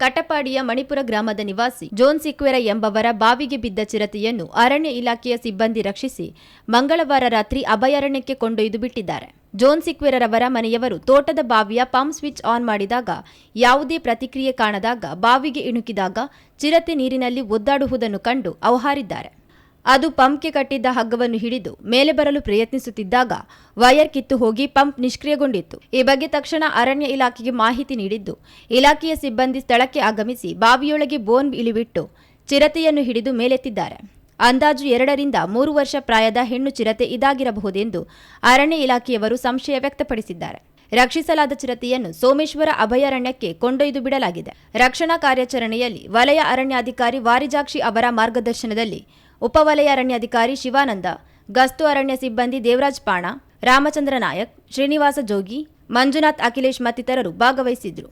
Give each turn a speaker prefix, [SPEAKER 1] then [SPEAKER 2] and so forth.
[SPEAKER 1] ಕಟಪಾಡಿಯ ಮಣಿಪುರ ಗ್ರಾಮದ ನಿವಾಸಿ ಜೋನ್ ಸಿಕ್ವೆರ ಎಂಬವರ ಬಾವಿಗೆ ಬಿದ್ದ ಚಿರತೆಯನ್ನು ಅರಣ್ಯ ಇಲಾಖೆಯ ಸಿಬ್ಬಂದಿ ರಕ್ಷಿಸಿ ಮಂಗಳವಾರ ರಾತ್ರಿ ಅಭಯಾರಣ್ಯಕ್ಕೆ ಕೊಂಡೊಯ್ದು ಬಿಟ್ಟಿದ್ದಾರೆ. ಜೋನ್ ಸಿಕ್ವೆರರವರ ಮನೆಯವರು ತೋಟದ ಬಾವಿಯ ಪಂಪ್ ಸ್ವಿಚ್ ಆನ್ ಮಾಡಿದಾಗ, ಯಾವುದೇ ಪ್ರತಿಕ್ರಿಯೆ ಕಾಣದಾಗ ಬಾವಿಗೆ ಇಣುಕಿದಾಗ ಚಿರತೆ ನೀರಿನಲ್ಲಿ ಒದ್ದಾಡುವುದನ್ನು ಕಂಡು ಅವಹಾರಿದ್ದಾರೆ. ಅದು ಪಂಪ್ಗೆ ಕಟ್ಟಿದ್ದ ಹಗ್ಗವನ್ನು ಹಿಡಿದು ಮೇಲೆ ಬರಲು ಪ್ರಯತ್ನಿಸುತ್ತಿದ್ದಾಗ ವೈರ್ ಕಿತ್ತು ಹೋಗಿ ಪಂಪ್ ನಿಷ್ಕ್ರಿಯಗೊಂಡಿತ್ತು. ಈ ಬಗ್ಗೆ ತಕ್ಷಣ ಅರಣ್ಯ ಇಲಾಖೆಗೆ ಮಾಹಿತಿ ನೀಡಿದ್ದು, ಇಲಾಖೆಯ ಸಿಬ್ಬಂದಿ ಸ್ಥಳಕ್ಕೆ ಆಗಮಿಸಿ ಬಾವಿಯೊಳಗೆ ಬೋನ್ ಇಳಿಬಿಟ್ಟು ಚಿರತೆಯನ್ನು ಹಿಡಿದು ಮೇಲೆತ್ತಿದ್ದಾರೆ. ಅಂದಾಜು ಎರಡರಿಂದ ಮೂರು ವರ್ಷ ಪ್ರಾಯದ ಹೆಣ್ಣು ಚಿರತೆ ಇದಾಗಿರಬಹುದೆಂದು ಅರಣ್ಯ ಇಲಾಖೆಯವರು ಸಂಶಯ ವ್ಯಕ್ತಪಡಿಸಿದ್ದಾರೆ. ರಕ್ಷಿಸಲಾದ ಚಿರತೆಯನ್ನು ಸೋಮೇಶ್ವರ ಅಭಯಾರಣ್ಯಕ್ಕೆ ಕೊಂಡೊಯ್ದು ಬಿಡಲಾಗಿದೆ. ರಕ್ಷಣಾ ಕಾರ್ಯಾಚರಣೆಯಲ್ಲಿ ವಲಯ ಅರಣ್ಯಾಧಿಕಾರಿ ವಾರಿಜಾಕ್ಷಿ ಅವರ ಮಾರ್ಗದರ್ಶನದಲ್ಲಿ ಉಪವಲಯ ಅರಣ್ಯಾಧಿಕಾರಿ ಶಿವಾನಂದ, ಗಸ್ತು ಅರಣ್ಯ ಸಿಬ್ಬಂದಿ ದೇವರಾಜ್ ಪಾಣ, ರಾಮಚಂದ್ರ ನಾಯಕ್, ಶ್ರೀನಿವಾಸ ಜೋಗಿ, ಮಂಜುನಾಥ್ ಅಖಿಲೇಶ್ ಮತ್ತಿತರರು ಭಾಗವಹಿಸಿದ್ರು.